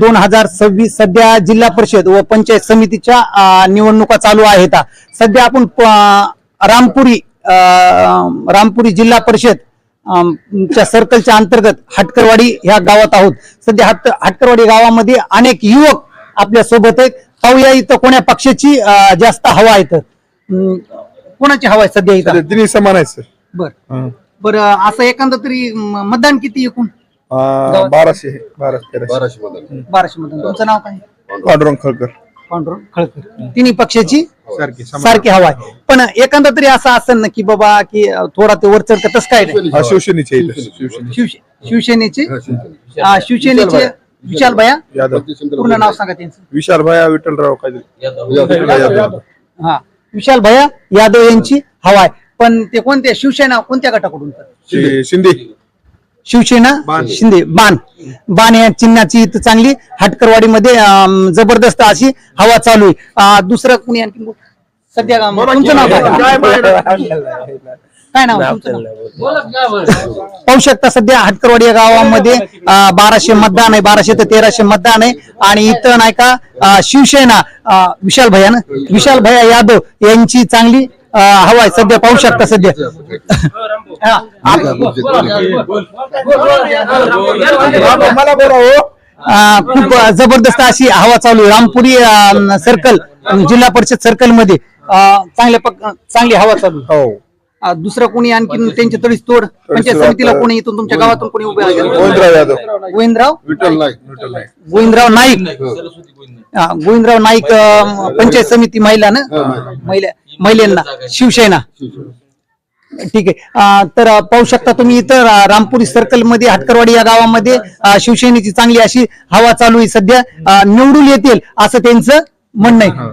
दोन हजार सव्वीस सध्या जिल्हा परिषद व पंचायत समितीच्या निवडणुका चालू आहेत. सध्या आपण रामपुरी रामपुरी जिल्हा परिषद च्या सर्कलच्या अंतर्गत हाटकरवाडी ह्या गावात आहोत. सध्या हाट हाटकरवाडी गावामध्ये अनेक युवक आपल्यासोबत आहेत. पाहूया इथं कोण्या पक्षाची जास्त हवा आहे तर कोणाची हवा आहे सध्या इथं? समान आहेत सर. बर. बर असं एखादं तरी मतदान किती एकूण? अं, बाराशे आहे. बाराशे तेराशे. बाराशे मतदान तुमचं नाव काय? पांडुरंग. खळकर. पांडुरंग खळकर. तिन्ही पक्षाची? सारखी सारखी हवा आहे. पण एखादा तरी असं असेल ना की बाबा की अं, थोडा ते वर चढतं तसं काय नाही. हा, शिवसेनेचे इथं. शिवसेने शिवसे- शिवसेनेचे? अं, शिवसेनेचे. विशाल भया. यादव. पूर्ण नाव सांगा त्यांचं. विशाल भाया विठ्ठलराव यादव. हा. विशाल भया यादव यांची हवा आहे. पण ते कोणत्या शिवसेना कोणत्या गटाकडून? शि- शिंदे. शिवसेना शिंदे बाण. बाण या चिन्हाची इथं चांगली हाटकरवाडीमध्ये अं, जबरदस्त अशी हवा चालू आहे. अं, दुसरं कुणी आणखी? बोल- सध्या तुमचं नाव काय? काय नाव? आहे तुमचं नाव? पाहू शकता सध्या हाटकरवाडी या गावामध्ये अं, बाराशे मतदान आहे. बाराशे ते तेराशे मतदान आहे. आणि इथं नाही का अं, शिवसेना अं, विशाल भैया ना? विशाल भैया यादव यांची चांगली अं, हवा आहे सध्या. पाहू शकता सध्या. मला बोला हो. खूप जबरदस्त अशी हवा चालू आहे. रामपुरी सर्कल जिल्हा परिषद सर्कलमध्ये चांगल्या चांगली हवा चालू. हो. दुसरं कोणी आणखी त्यांची तडीस तोड पंचायत समितीला कोणी इथून तुमच्या गावातून कोणी उभे? गोविंदराव यादव. गोविंदराव? विठ्ठल नाईक. विठ्ठल नाईक. गोविंदराव नाईक. हा, गोविंदराव नाईक पंचायत समिती महिला ना? महिला. महिलांना. शिवसेना. ठीक आहे. तर पाहू शकता तुम्ही इथं रामपुरी सर्कलमध्ये हाटकरवाडी या गावामध्ये शिवसेनेची चांगली अशी हवा चालू आहे सध्या. निवडून येतील असं त्यांचं म्हणणं आहे.